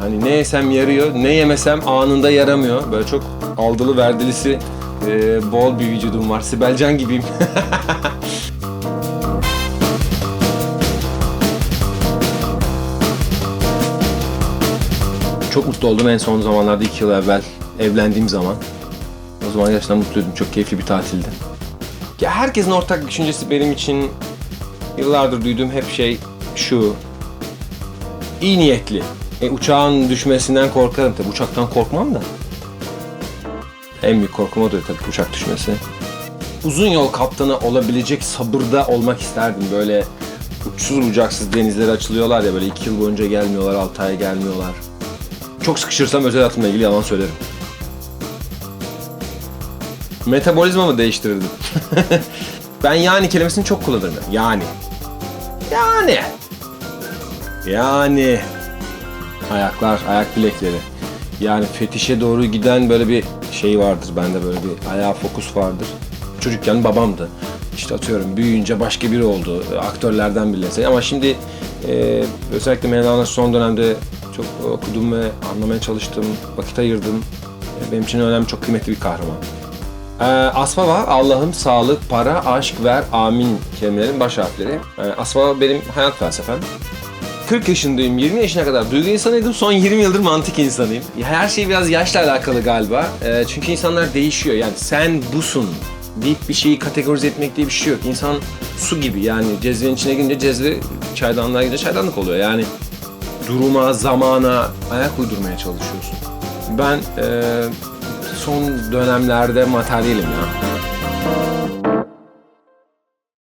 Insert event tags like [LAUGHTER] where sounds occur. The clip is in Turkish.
Hani ne yesem yarıyor, ne yemesem anında yaramıyor. Böyle çok aldılı verdilisi e, bol bir vücudum var. Sibelcan gibiyim. [LAUGHS] çok mutlu oldum en son zamanlarda iki yıl evvel evlendiğim zaman. O zaman gerçekten mutluydum. Çok keyifli bir tatildi. Ya herkesin ortak düşüncesi benim için yıllardır duyduğum hep şey şu. İyi niyetli. E, uçağın düşmesinden korkarım tabii. Uçaktan korkmam da. En büyük korkum odur tabii uçak düşmesi. Uzun yol kaptanı olabilecek sabırda olmak isterdim. Böyle uçsuz bucaksız denizlere açılıyorlar ya böyle iki yıl boyunca gelmiyorlar, altı ay gelmiyorlar. Çok sıkışırsam özel hayatımla ilgili yalan söylerim. Metabolizmamı değiştirirdim. [LAUGHS] ben yani kelimesini çok kullanırım. Yani. Yani. Yani. Ayaklar, ayak bilekleri. Yani fetişe doğru giden böyle bir şey vardır bende böyle bir ayağa fokus vardır. Çocukken babamdı. İşte atıyorum büyüyünce başka biri oldu. Aktörlerden bile. Ama şimdi e, özellikle Mevlana son dönemde çok okudum ve anlamaya çalıştım. Vakit ayırdım. E, Benim için önemli, çok kıymetli bir kahraman. Ee, Asbaba, Allah'ım sağlık, para, aşk ver, amin kelimelerin baş harfleri. Ee, Asbaba benim hayat felsefem. 40 yaşındayım, 20 yaşına kadar duygu insanıydım, son 20 yıldır mantık insanıyım. Her şey biraz yaşla alakalı galiba. Ee, çünkü insanlar değişiyor. Yani sen busun deyip bir şeyi kategorize etmek diye bir şey yok. İnsan su gibi yani cezvenin içine girince cezve, çaydanlığa girince çaydanlık oluyor. Yani duruma, zamana ayak uydurmaya çalışıyorsun. Ben eee, son dönemlerde materyalim ya.